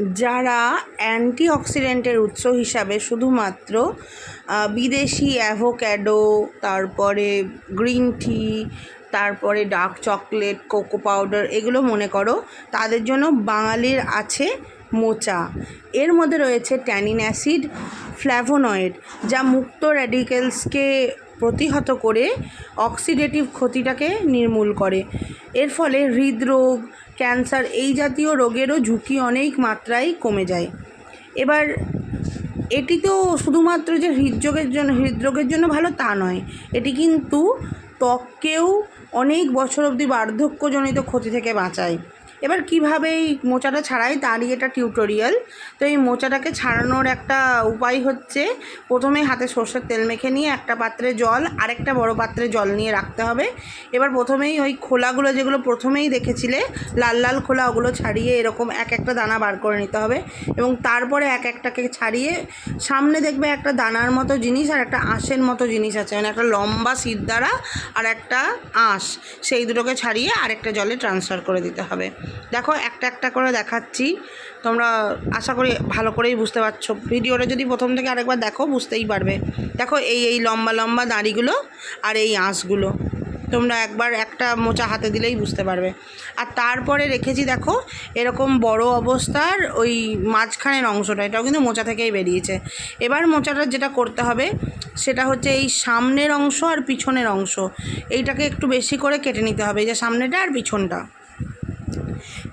যারা অ্যান্টি অক্সিডেন্টের উৎস হিসাবে শুধুমাত্র বিদেশি অ্যাভোক্যাডো, তারপরে গ্রিন টি, তারপরে ডার্ক চকলেট, কোকো পাউডার, এগুলো মনে করো, তাদের জন্য বাঙালির আছে মোচা। এর মধ্যে রয়েছে ট্যানিন অ্যাসিড, ফ্ল্যাভোনয়েড, যা মুক্ত র্যাডিক্যালসকে প্রতিহত করে অক্সিডেটিভ ক্ষতিটাকে নির্মূল করে। এর ফলে হৃদরোগ, ক্যান্সার এই জাতীয় রোগেরও ঝুঁকি অনেক মাত্রায় কমে যায়। এবার, এটি তো শুধুমাত্র যে হৃদরোগের জন্য হৃদরোগের জন্য ভালো তা নয়, এটি কিন্তু ত্বককেও অনেক বছর অবধি বার্ধক্যজনিত ক্ষতি থেকে বাঁচায়। এবার কীভাবে এই মোচাটা ছাড়াই তারই এটা টিউটোরিয়াল তো এই মোচাটাকে ছাড়ানোর একটা উপায় হচ্ছে, প্রথমে হাতে সর্ষের তেল মেখে নিয়ে একটা পাত্রে জল, আরেকটা বড় পাত্রে জল নিয়ে রাখতে হবে। এবার প্রথমেই ওই খোলাগুলো যেগুলো প্রথমেই দেখেছিলে, লাল লাল খোলা ওগুলো ছাড়িয়ে এরকম এক একটা দানা বার করে নিতে হবে এবং তারপরে এক একটাকে ছাড়িয়ে সামনে দেখবে একটা দানার মতো জিনিস আর একটা আঁশের মতো জিনিস আছে মানে একটা লম্বা সিট দ্বারা আর একটা আঁশ। সেই দুটোকে ছাড়িয়ে আরেকটা জলে ট্রান্সফার করে দিতে হবে। দেখো, একটা একটা করে দেখাচ্ছি। তোমরা আশা করি ভালো করেই বুঝতে পারছ। ভিডিওটা যদি প্রথম থেকে আরেকবার দেখো, বুঝতেই পারবে। দেখো, এই এই লম্বা লম্বা দাঁড়িগুলো আর এই আঁশগুলো। তোমরা একবার একটা মোচা হাতে দিলেই বুঝতে পারবে। আর তারপরে রেখেছি, দেখো, এরকম বড় অবস্থার ওই মাঝখানের অংশটা। এটাও কিন্তু মোচা থেকেই বেরিয়েছে। এবার মোচাটা যেটা করতে হবে, সেটা হচ্ছে এই সামনের অংশ আর পিছনের অংশ। এইটাকে একটু বেশি করে কেটে নিতে হবে যে সামনেটা আর পিছনটা।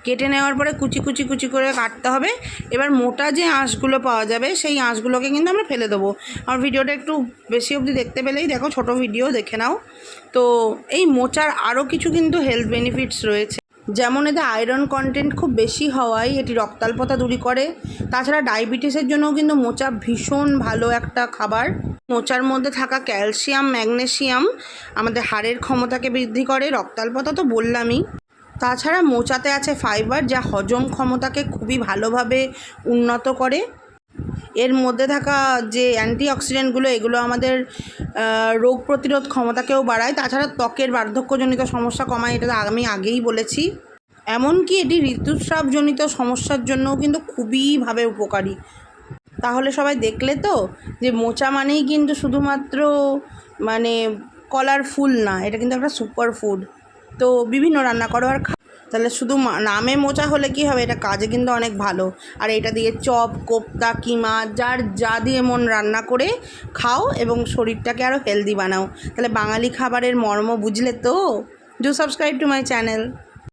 কেটে নেওয়ার পরে কুচি কুচি কুচি করে কাটতে হবে। এবার মোটা যে আঁশগুলো পাওয়া যাবে, সেই আঁশগুলোকে কিন্তু আমরা ফেলে দেবো। আমার ভিডিওটা একটু বেশি অবধি দেখতে পেলেই দেখো, ছোট ভিডিও দেখে নাও। তো এই মোচার আরও কিছু কিন্তু হেলথ বেনিফিটস রয়েছে। যেমন এতে আয়রন কন্টেন্ট খুব বেশি হওয়ায়, এটি রক্তাল্পতা দূরী করে। তাছাড়া ডায়াবেটিসের জন্যও কিন্তু মোচা ভীষণ ভালো একটা খাবার। মোচার মধ্যে থাকা ক্যালসিয়াম ম্যাগনেসিয়াম আমাদের হাড়ের ক্ষমতাকে বৃদ্ধি করে। রক্তাল্পতা তো বললামই। তাছাড়া মোচাতে আছে ফাইবার যা হজম ক্ষমতাকে খুবই ভালোভাবে উন্নত করে। এর মধ্যে থাকা যে অ্যান্টিঅক্সিডেন্টগুলো, এগুলো আমাদের রোগ প্রতিরোধ ক্ষমতাকেও বাড়ায়। তাছাড়া ত্বকের বার্ধক্যজনিত সমস্যা কমায়, এটা আমি আগেই বলেছি। এমনকি এটি ঋতুস্রাবজনিত সমস্যার জন্যও কিন্তু খুবইভাবে উপকারী। তাহলে সবাই দেখলে তো যে মোচা মানেই কিন্তু শুধুমাত্র মানে কলার ফুল না, এটা কিন্তু একটা সুপার ফুড। তো বিভিন্ন রান্না করো আর তাহলে শুধু নামে মোচা হলে কি হবে? এটা কাজে কিন্তু অনেক ভালো। আর এটা দিয়ে চপ, কোপ্তা, কিমা, যার যা দিয়ে মন রান্না করে খাও এবং শরীরটাকে আরও হেলদি বানাও। তাহলে বাঙালি খাবারের মর্ম বুঝলে তো? Do subscribe to my channel